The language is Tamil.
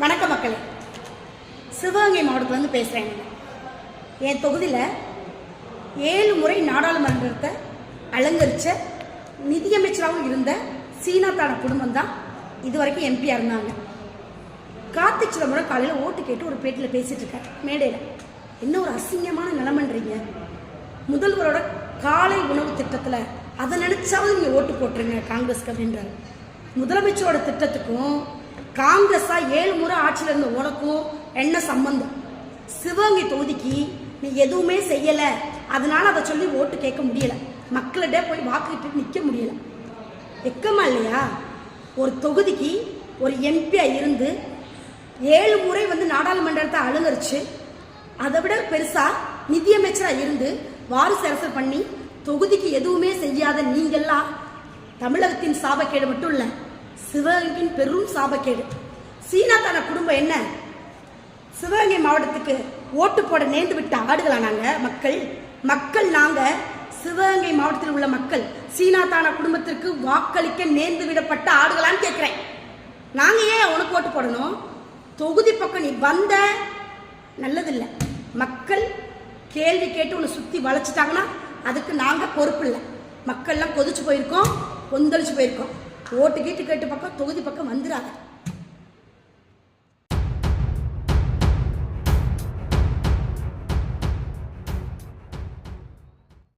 வணக்க மக்களே. சிவகங்கை மாவட்டத்துலேருந்து பேசுகிறேங்க என் தொகுதியில் ஏழு முறை நாடாளுமன்றத்தை அலங்கரித்த நிதியமைச்சராகவும் இருந்த சீனாத்தான குடும்பம் தான் இது வரைக்கும் எம்பியாக இருந்தாங்க. கார்த்திக் சிதம்பரம் காலையில் ஓட்டு கேட்டு ஒரு பேட்டியில் பேசிகிட்டு இருக்கேன் மேடையில். என்ன ஒரு அசிங்கமான நிலமன்றீங்க முதல்வரோட காலை உணவு திட்டத்தில் அதை நினச்சாவது நீங்கள் ஓட்டு போட்டுருங்க காங்கிரஸ்க்கு அப்படின்றாரு. முதலமைச்சரோட திட்டத்துக்கும் காங்கிரஸா ஏழு முறை ஆட்சியில் இருந்த உனக்கும் என்ன சம்பந்தம்? சிவகங்கை தொகுதிக்கு நீ எதுவுமே செய்யலை. அதனால அதை சொல்லி ஓட்டு கேட்க முடியல. மக்களிடையே போய் வாக்குக்கிட்டு நிற்க முடியல. வெக்கமா இல்லையா? ஒரு தொகுதிக்கு ஒரு எம்பியா இருந்து ஏழு முறை வந்து நாடாளுமன்றத்தை அலங்கரிச்சு அதை விட பெருசா நிதியமைச்சராக இருந்து வாரிசு அரசு பண்ணி தொகுதிக்கு எதுவுமே செய்யாத நீங்கள்லாம் தமிழகத்தின் சாபக்கேடு மட்டும் இல்லை. சிவகங்கையின் பெரும் சாபக்கேடு. சீனா தன குடும்பம் என்ன? சிவகங்கை மாவட்டத்துக்கு ஓட்டு போட நேர்ந்து விட்ட ஆடுகளா நாங்க? மக்கள் மக்கள் நாங்க சிவகங்கை மாவட்டத்தில் உள்ள மக்கள் சீனாதான குடும்பத்திற்கு வாக்களிக்க நேர்ந்து விடப்பட்ட ஆடுகளான்னு கேட்கிறேன். நாங்க ஏன் உனக்கு ஓட்டு போடணும்? தொகுதி பக்கம் நீ வந்த நல்லதில்லை. மக்கள் கேள்வி கேட்டு உன்னை சுத்தி வளைச்சிட்டாங்கன்னா அதுக்கு நாங்க பொறுப்பு இல்லை மக்கள்லாம் கொதிச்சு போயிருக்கோம் கொந்தளிச்சு போயிருக்கோம். ஓட்டு கீட்டு கேட்டு பக்கம் தொகுதி பக்கம் வந்துடாத